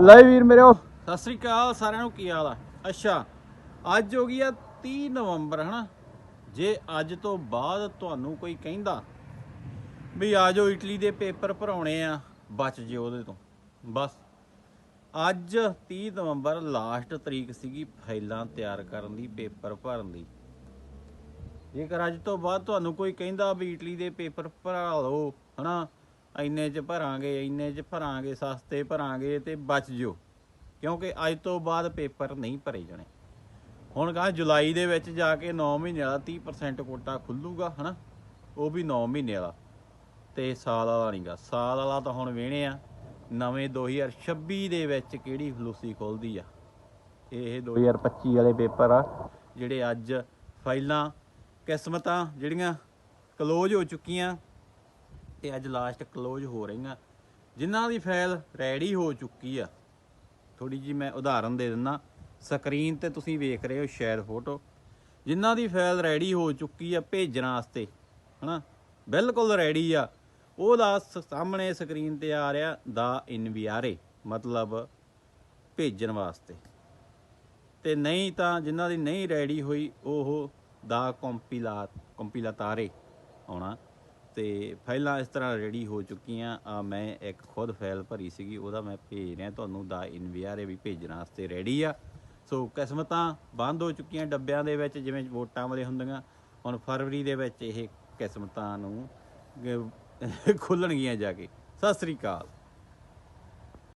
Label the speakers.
Speaker 1: ਲੈ ਵੀਰ ਮੇਰੇ
Speaker 2: ਸਤਿ ਸ੍ਰੀ ਅਕਾਲ, ਸਾਰਿਆਂ ਨੂੰ ਕੀ ਹਾਲ ਆ? ਅੱਛਾ, ਅੱਜ ਹੋ ਗਈ ਆ 30 ਨਵੰਬਰ, ਹਨਾ? ਜੇ ਅੱਜ ਤੋਂ ਬਾਅਦ ਤੁਹਾਨੂੰ ਕੋਈ ਕਹਿੰਦਾ ਵੀ ਆ ਜਾਓ ਇਟਲੀ ਦੇ ਪੇਪਰ ਭਰਾਉਣੇ ਆ, ਬਚ ਜਿਓ ਉਹਦੇ ਤੋਂ। ਬਸ। ਅੱਜ 30 ਨਵੰਬਰ ਲਾਸਟ ਤਰੀਕ ਸੀਗੀ ਫਾਈਲਾਂ ਤਿਆਰ ਕਰਨ ਦੀ, ਪੇਪਰ ਭਰਨ ਦੀ। ਜੇਕਰ ਅੱਜ ਤੋਂ ਬਾਅਦ ਤੁਹਾਨੂੰ ਕੋਈ ਕਹਿੰਦਾ ਵੀ ਇਟਲੀ ਦੇ ਪੇਪਰ ਭਰਾ ਲਓ, ਹਨਾ? ਇੰਨੇ ਚ ਭਰਾਂਗੇ, ਇੰਨੇ ਚ ਭਰਾਂਗੇ, ਸਸਤੇ ਭਰਾਂਗੇ ਤੇ ਬਚ ਜਿਓ। ਕਿਉਂਕਿ ਅੱਜ ਤੋਂ ਬਾਅਦ ਪੇਪਰ ਨਹੀਂ ਭਰੇ ਜਾਣੇ। ਹੁਣ ਕਹਾ ਜੁਲਾਈ ਦੇ ਵਿੱਚ ਜਾ ਕੇ 9 ਮਹੀਨੇ ਵਾਲਾ 30% ਕੋਟਾ ਖੁੱਲੂਗਾ, ਹਨਾ? ਉਹ ਵੀ 9 ਮਹੀਨੇ ਵਾਲਾ ਤੇ ਸਾਲ ਵਾਲਾ ਨਹੀਂਗਾ ਸਾਲ ਵਾਲਾ ਤਾਂ ਹੁਣ ਵੇਣੇ ਆ। ਨਵੇਂ 2026 ਦੇ ਵਿੱਚ ਕਿਹੜੀ ਫਲੂਸੀ ਖੁੱਲਦੀ ਆ? ਇਹ 2025 ਵਾਲੇ ਪੇਪਰ ਆ, ਜਿਹੜੇ ਅੱਜ ਫਾਈਲਾਂ, ਕਿਸਮਤਾਂ ਜਿਹੜੀਆਂ ਕਲੋਜ਼ ਹੋ ਚੁੱਕੀਆਂ ਤੇ ਅੱਜ ਲਾਸਟ ਕਲੋਜ਼ ਹੋ ਰਹੀਆਂ। ਜਿਨ੍ਹਾਂ ਦੀ ਫਾਈਲ ਰੈਡੀ ਹੋ ਚੁੱਕੀ ਆ ਥੋੜੀ ਜੀ ਮੈਂ ਉਦਾਹਰਨ ਦੇ ਦਿੰਦਾ। ਸਕਰੀਨ ਤੇ ਤੁਸੀਂ ਵੇਖ ਰਹੇ ਹੋ ਸ਼ਾਇਦ ਫੋਟੋ ਜਿਨ੍ਹਾਂ ਦੀ ਫਾਈਲ ਰੈਡੀ ਹੋ ਚੁੱਕੀ ਆ ਭੇਜਣ ਵਾਸਤੇ, ਹਨਾ? ਬਿਲਕੁਲ ਰੈਡੀ ਆ। ਉਹਦਾ ਸ- ਸਾਹਮਣੇ ਸਕਰੀਨ ਤੇ ਆ ਰਿਹਾ ਦਾ ਇਨਵਿਆਰੇ ਮਤਲਬ ਭੇਜਣ ਵਾਸਤੇ। ਤੇ ਨਹੀਂ ਤਾਂ ਜਿਨ੍ਹਾਂ ਦੀ ਨਹੀਂ ਰੈਡੀ ਹੋਈ, ਉਹ ਦਾ ਕੰਪੀਲਾ ਕੰਪੀਲਾਤਾਰੇ ਆਉਣਾ। ਤੇ ਫਾਈਲਾਂ ਇਸ ਤਰ੍ਹਾਂ ਰੈਡੀ ਹੋ ਚੁੱਕੀਆਂ। ਆ ਮੈਂ ਇੱਕ ਖੁਦ ਫਾਈਲ ਭਰੀ ਸੀਗੀ, ਉਹਦਾ ਮੈਂ ਭੇਜ ਰਿਹਾ ਤੁਹਾਨੂੰ, ਦਾ ਇਨਵਿਆਰੇ ਵੀ ਭੇਜਣ ਵਾਸਤੇ ਰੈਡੀ ਆ। ਸੋ ਕਿਸਮਤਾਂ ਬੰਦ ਹੋ ਚੁੱਕੀਆਂ ਡੱਬਿਆਂ ਦੇ ਵਿੱਚ, ਜਿਵੇਂ ਵੋਟਾਂ ਵਾਲੇ ਹੁੰਦੀਆਂ, ਹੁਣ ਫਰਵਰੀ ਦੇ ਵਿੱਚ ਇਹ ਕਿਸਮਤਾਂ ਨੂੰ ਗ- ਖੁੱਲਣਗੀਆਂ ਜਾ ਕੇ। ਸਤਿ ਸ੍ਰੀ ਅਕਾਲ।